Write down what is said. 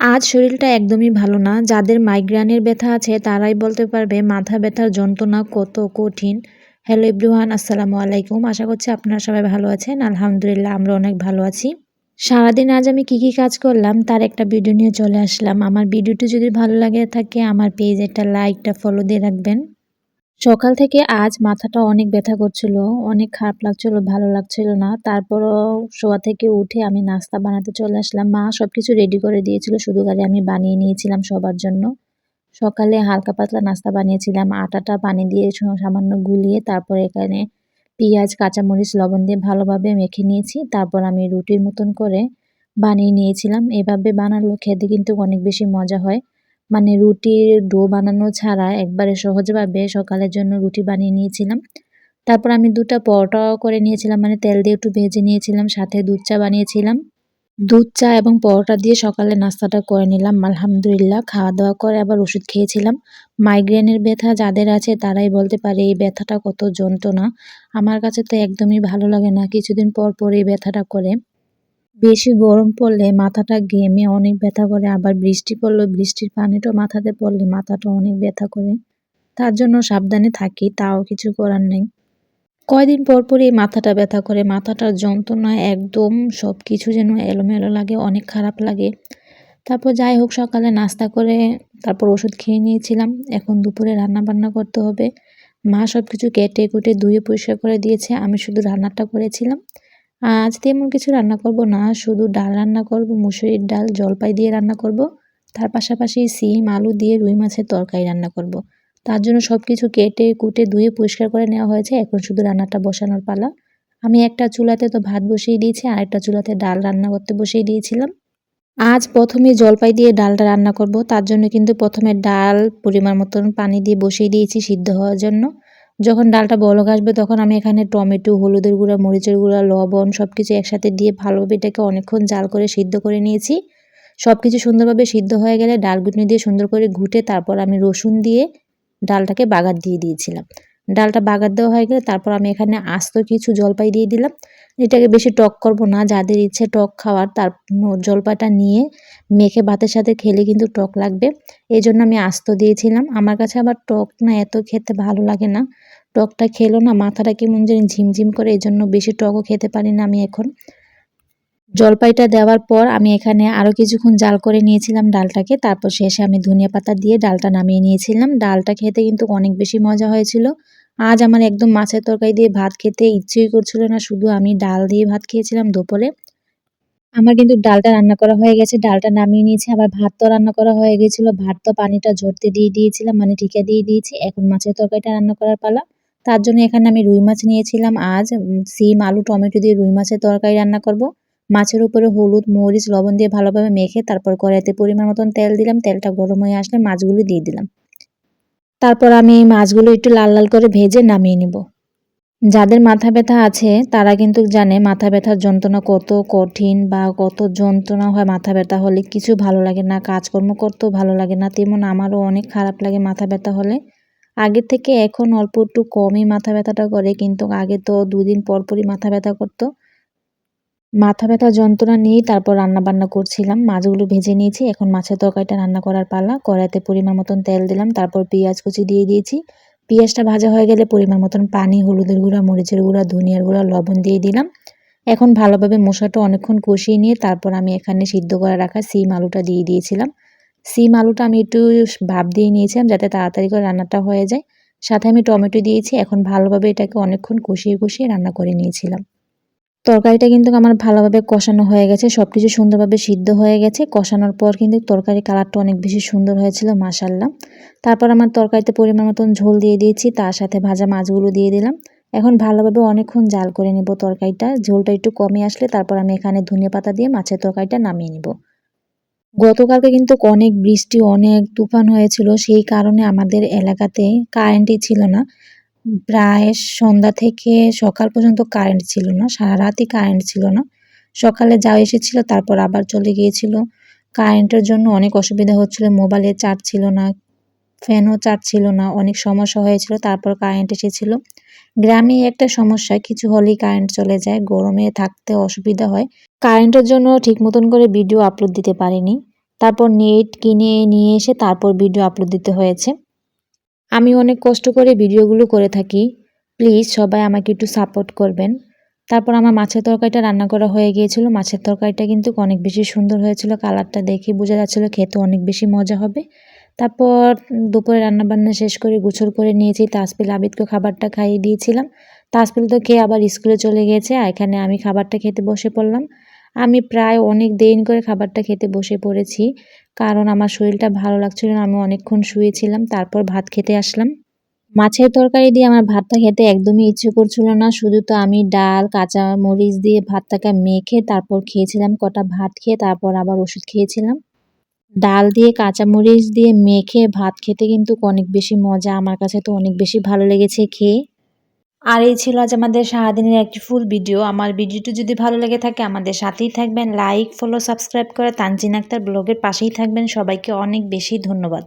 আজ শরীরটা একদমই ভালো না। যাদের মাইগ্রেনের ব্যথা আছে, তারাই বলতে পারবে মাথা ব্যথার যন্ত্রণা কত কঠিন। হ্যালো এভরিওয়ান আসসালামু আলাইকুম। আশা করছি আপনারা সবাই ভালো আছেন। আলহামদুলিল্লাহ, আমরা অনেক ভালো আছি। সারাদিন আজ আমি কি কি কাজ করলাম, তার একটা ভিডিও নিয়ে চলে আসলাম। আমার ভিডিওটি যদি ভালো লাগে থাকে, আমার পেজ একটা লাইকটা ফলো দিয়ে রাখবেন। সকাল থেকে আজ মাথাটা অনেক ব্যথা করছিল, অনেক খারাপ লাগছিল, ভালো লাগছিল না। তারপরও শোয়া থেকে উঠে আমি নাস্তা বানাতে চলে আসলাম। মা সব কিছু রেডি করে দিয়েছিল, শুধু গাড়ি আমি বানিয়ে নিয়েছিলাম সবার জন্য। সকালে হালকা পাতলা নাস্তা বানিয়েছিলাম, আটাটা পানি দিয়ে সামান্য গুলিয়ে তারপর এখানে পেঁয়াজ, কাঁচামরিচ, লবণ দিয়ে ভালোভাবে মেখে নিয়েছি। তারপর আমি রুটির মতন করে বানিয়ে নিয়েছিলাম। এভাবে বানালো খেতে কিন্তু অনেক বেশি মজা হয়। মানে রুটির ডো বানানো ছাড়া একবারে সহজভাবে সকালের জন্য রুটি বানিয়ে নিয়েছিলাম। তারপর আমি দুটা পরোটাও করে নিয়েছিলাম মানে তেল দিয়ে একটু ভেজে নিয়েছিলাম, সাথে দুধ চা বানিয়েছিলাম। দুধ চা এবং পরোটা দিয়ে সকালে নাস্তাটা করে নিলাম, আলহামদুলিল্লাহ। খাওয়া দাওয়া করে আবার ওষুধ খেয়েছিলাম। মাইগ্রেনের ব্যথা যাদের আছে তারাই বলতে পারে এই ব্যথাটা কত যন্ত্রণা। আমার কাছে তো একদমই ভালো লাগে না, কিছুদিন পর পর এই ব্যথাটা করে। বেশি গরম পড়লে মাথাটা ঘেমে অনেক ব্যথা করে, আবার বৃষ্টি পড়লে বৃষ্টির পানিটা মাথাতে পড়লে মাথাটা অনেক ব্যথা করে। তার জন্য সাবধানে থাকি, তাও কিছু করার নেই। কয়দিন পর পরই মাথাটা ব্যথা করে, মাথাটার যন্ত্রণা একদম সব কিছু যেন এলোমেলো লাগে, অনেক খারাপ লাগে। তারপর যাই হোক, সকালে নাস্তা করে তারপর ওষুধ খেয়ে নিয়েছিলাম। এখন দুপুরে রান্না বান্না করতে হবে। মা সব কিছু কেটে কুটে ধুয়ে পরিষ্কার করে দিয়েছে, আমি শুধু রান্নাটা করেছিলাম। আজ তেমন কিছু রান্না করব না, শুধু ডাল রান্না করব, মুসুরির ডাল, জলপাই দিয়ে রান্না করব। তার পাশাপাশি সিম, আলু দিয়ে রুই মাছের তরকারি রান্না করব। তার জন্য সব কিছু কেটে, কুটে, ধুয়ে পরিষ্কার করে নেওয়া হয়েছে। এখন শুধু রান্নাটা বসানোর পালা। আমি একটা চুলাতে তো ভাত বসিয়ে দিয়েছি, আর একটা চুলাতে ডাল রান্না করতে বসিয়ে দিয়েছিলাম। আজ প্রথমে জলপাই দিয়ে ডালটা রান্না করব। তার জন্য কিন্তু প্রথমে ডাল পরিমাণ মতন পানি দিয়ে বসিয়ে দিয়েছি সিদ্ধ হওয়ার জন্য। যখন ডালটা বলক আসবে তখন আমি এখানে টমেটো, হলুদের গুঁড়া, মরিচের গুঁড়া, লবণ সব কিছু একসাথে দিয়ে ভালোভাবে এটাকে অনেকক্ষণ জাল করে সিদ্ধ করে নিয়েছি। সব কিছু সুন্দরভাবে সিদ্ধ হয়ে গেলে ডাল ডালগুটনি দিয়ে সুন্দর করে ঘুটে তারপর আমি রসুন দিয়ে ডালটাকে বাগার দিয়ে দিয়েছিলাম। ডালটা বাগার দেওয়া হয়ে গেলে তারপর আমি এখানে আস্ত কিছু জলপাই দিয়ে দিলাম। এটাকে বেশি টক করব না, যাদের ইচ্ছে টক খাওয়ার তার জলপাইটা নিয়ে মেখে ভাতের সাথে খেলে কিন্তু টক লাগবে। এই জন্য আমি আস্ত দিয়েছিলাম। আমার কাছে আবার টক না এত খেতে ভালো লাগে না। টকটা খেলো না, মাথাটা কেমন যেন ঝিমঝিম করে এই জন্য বেশি টকও খেতে পারি না আমি এখন। জলপাইটা দেওয়ার পর আমি এখানে আরও কিছুক্ষণ জাল করে নিয়েছিলাম ডালটাকে, তারপর শেষে আমি ধনিয়া পাতা দিয়ে ডালটা নামিয়ে নিয়েছিলাম। ডালটা খেতে কিন্তু অনেক বেশি মজা হয়েছিল। আজ আমার একদম মাছের তরকারি দিয়ে ভাত খেতে ইচ্ছেই করছিল না, শুধু আমি ডাল দিয়ে ভাত খেয়েছিলাম দুপুরে। আমার কিন্তু ডালটা রান্না করা হয়ে গেছে, ডালটা নামিয়ে নিয়েছি, আবার ভাত তো রান্না করা হয়ে গেছিল। ভাত তো পানিটা ঝরতে দিয়ে দিয়েছিলাম মানে ঠিকা দিয়ে দিয়েছি, এখন মাছের তরকারিটা রান্না করার পালা। তার জন্য এখানে আমি রুই মাছ নিয়েছিলাম আজ। সিম, আলু, টমেটো দিয়ে রুই মাছের তরকারি রান্না করব। মাছের উপরে হলুদ, মরিচ, লবণ দিয়ে ভালোভাবে মেখে তারপর কড়াইতে পরিমাণ মতন তেল দিলাম। তেলটা গরম হয়ে আসলে মাছগুলো দিয়ে দিলাম। তারপর আমি এই মাছগুলো একটু লাল লাল করে ভেজে নামিয়ে নিব। যাদের মাথা ব্যথা আছে, তারা কিন্তু জানে মাথা ব্যথার যন্ত্রণা কত কঠিন বা কত যন্ত্রণা হয় মাথা ব্যথা হলে। কিছু ভালো লাগে না, কাজকর্ম করতেও ভালো লাগে না। তেমন আমারও অনেক খারাপ লাগে মাথা ব্যথা হলে। আগের থেকে এখন অল্প একটু কমই মাথা ব্যথাটা করে, কিন্তু আগে তো দুদিন পরপরই মাথা ব্যথা করতো। মাথা ব্যথা যন্ত্রণা নিয়েই তারপর রান্না বান্না করছিলাম। মাছগুলো ভেজে নিয়েছি, এখন মাছের তরকারিটা রান্না করার পালা। কড়াইতে পরিমাণ মতন তেল দিলাম, তারপর পেঁয়াজ কুচি দিয়ে দিয়েছি। পেঁয়াজটা ভাজা হয়ে গেলে পরিমাণ মতন পানি, হলুদের গুঁড়া, মরিচের গুঁড়া, ধনিয়ার গুঁড়া, লবণ দিয়ে দিলাম। এখন ভালোভাবে মশলাটা অনেকক্ষণ কষিয়ে নিয়ে তারপর আমি এখানে সিদ্ধ করে রাখা সিম আলুটা দিয়ে দিয়েছিলাম। সিম আলুটা আমি একটু ভাপ দিয়ে নিয়েছিলাম যাতে তাড়াতাড়ি করে রান্নাটা হয়ে যায়। সাথে আমি টমেটো দিয়েছি, এখন ভালোভাবে এটাকে অনেকক্ষণ কষিয়ে কষিয়ে রান্না করে নিয়েছিলাম। তরকারিটা কিন্তু আমার ভালোভাবে কষানো হয়ে গেছে সব কিছু সুন্দরভাবে সিদ্ধ হয়ে গেছে। কষানোর পর কিন্তু তরকারি কালারটা অনেক বেশি সুন্দর হয়েছিল মাসাল্লাহ তারপর আমার তরকারিতে পরিমাণ মতন ঝোল দিয়ে দিয়েছি, তার সাথে ভাজা মাছগুলো দিয়ে দিলাম। এখন ভালোভাবে অনেকক্ষণ জাল করে নেব তরকারিটা, ঝোলটা একটু কমে আসলে তারপর আমি এখানে ধনিয়া পাতা দিয়ে মাছের তরকারিটা নামিয়ে নিব। গতকালকে কিন্তু অনেক বৃষ্টি, অনেক তুফান হয়েছিল। সেই কারণে আমাদের এলাকাতে কারেন্টই ছিল না। প্রায় সন্ধ্যা থেকে সকাল পর্যন্ত কারেন্ট ছিল না, সারা রাতই কারেন্ট ছিল না। সকালে যা এসেছিল, তারপর আবার চলে গিয়েছিল। কারেন্টের জন্য অনেক অসুবিধা হচ্ছিল মোবাইলে চার্জ ছিল না ফ্যানও চার্জ ছিল না, অনেক সমস্যা হয়েছিল, তারপর কারেন্ট এসেছিল। গ্রামে একটা সমস্যা, কিছু হলেই কারেন্ট চলে যায়, গরমে থাকতে অসুবিধা হয়। কারেন্টের জন্য ঠিক মতন করে ভিডিও আপলোড দিতে পারিনি। তারপর নেট কিনে নিয়ে এসে তারপর ভিডিও আপলোড দিতে হয়েছে। আমি অনেক কষ্ট করে ভিডিওগুলো করে থাকি। প্লিজ সবাই আমাকে একটু সাপোর্ট করবেন। তারপর আমার মাছের তরকারিটা রান্না করা হয়ে গিয়েছিল। মাছের তরকারিটা কিন্তু অনেক বেশি সুন্দর হয়েছিল, কালারটা দেখে বোঝা যাচ্ছিল খেতে অনেক বেশি মজা হবে। তারপর দুপুরে রান্নাবান্না শেষ করে গুছল করে নিয়েছি। তাসপিল আবিদকে খাবারটা খাইয়ে দিয়েছিলাম। তাসপিল তো খেয়ে আবার স্কুলে চলে আর এখানে আমি খাবারটা খেতে বসে পড়লাম। আমি প্রায় অনেক দেরি করে খাবারটা খেতে বসে পড়েছি কারণ আমার শরীরটা ভালো লাগছিল না। আমি অনেকক্ষণ শুয়েছিলাম, তারপর ভাত খেতে আসলাম। মাছের তরকারি দিয়ে আমার ভাতটা খেতে একদমই ইচ্ছে করছিল না। শুধু তো আমি ডাল কাঁচা মরিচ দিয়ে ভাতটাকে মেখে তারপর খেয়েছিলাম, কটা ভাত খেয়ে তারপর আবার ওষুধ খেয়েছিলাম। ডাল দিয়ে কাঁচামরিচ দিয়ে মেখে ভাত খেতে কিন্তু অনেক বেশি মজা। আমার কাছে তো অনেক বেশি ভালো লেগেছে খেয়ে। আর এই ছিল আজ আমাদের সারাদিনের একটি ফুল ভিডিও। আমার ভিডিওটি যদি ভালো লেগে থাকে, আমাদের সাথেই থাকবেন। লাইক, ফলো, সাবস্ক্রাইব করে তানজিন আক্তার ব্লগের পাশেই থাকবেন। সবাইকে অনেক বেশি ধন্যবাদ।